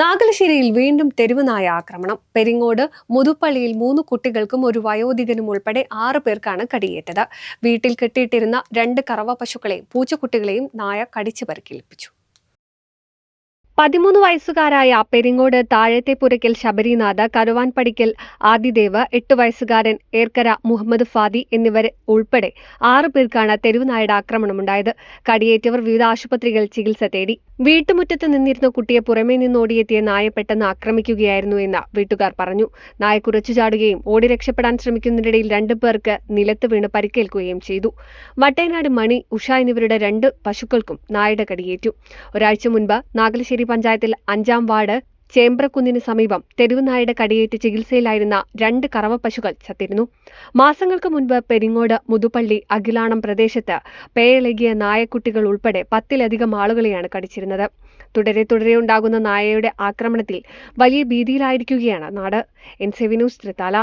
നാഗലശ്ശേരിയിൽ വീണ്ടും തെരുവുനായ ആക്രമണം. പെരിങ്ങോട് മുതുപ്പള്ളിയിൽ മൂന്ന് കുട്ടികൾക്കും ഒരു വയോധികനും ഉൾപ്പെടെ ആറ് പേർക്കാണ് കടിയേറ്റത്. വീട്ടിൽ കെട്ടിയിട്ടിരുന്ന രണ്ട് കറവ പശുക്കളെയും പൂച്ചക്കുട്ടികളെയും നായ കടിച്ചു പരിക്കേൽപ്പിച്ചു. പതിമൂന്ന് വയസ്സുകാരായ പെരിങ്ങോട് താഴത്തെ പുരയ്ക്കൽ ശബരിനാഥ് കരുവാൻപടിക്കൽ ആദിദേവ് എട്ട് വയസ്സുകാരൻ ഏർക്കര മുഹമ്മദ് ഫാദി എന്നിവർ ഉൾപ്പെടെ ആറു പേർക്കാണ് തെരുവുനായുടെ ആക്രമണമുണ്ടായത്. കടിയേറ്റവർ വിവിധ ആശുപത്രികളിൽ ചികിത്സ തേടി. വീട്ടുമുറ്റത്ത് നിന്നിരുന്ന കുട്ടിയെ പുറമേ നിന്ന് ഓടിയെത്തിയ നായ പെട്ടെന്ന് ആക്രമിക്കുകയായിരുന്നു എന്ന് വീട്ടുകാർ പറഞ്ഞു. നായ കുറച്ചു ചാടുകയും ഓടി രക്ഷപ്പെടാൻ ശ്രമിക്കുന്നതിനിടയിൽ രണ്ടു പേർക്ക് നിലത്ത് വീണ് പരിക്കേൽക്കുകയും ചെയ്തു. വട്ടേനാട് മണി ഉഷ എന്നിവരുടെ രണ്ട് പശുക്കൾക്കും നായയുടെ കടിയേറ്റു. ഒരാഴ്ച മുൻപ് നാഗലശ്ശേരി പഞ്ചായത്തിൽ അഞ്ചാം വാർഡ് ചേമ്പ്രക്കുന്നിന് സമീപം തെരുവുനായുടെ കടിയേറ്റ് ചികിത്സയിലായിരുന്ന രണ്ട് കറവ പശുക്കൾ ചത്തിരുന്നു. മാസങ്ങൾക്ക് മുൻപ് പെരിങ്ങോട് മുതുപ്പള്ളി അഖിലാണം പ്രദേശത്ത് പേയളകിയ നായക്കുട്ടികൾ ഉൾപ്പെടെ പത്തിലധികം ആളുകളെയാണ് കടിച്ചിരുന്നത്. തുടരെ തുടരെ ഉണ്ടാകുന്ന നായയുടെ ആക്രമണത്തിൽ വലിയ ഭീതിയിലായിരിക്കുകയാണ് നാട്. N C V news Thrithala.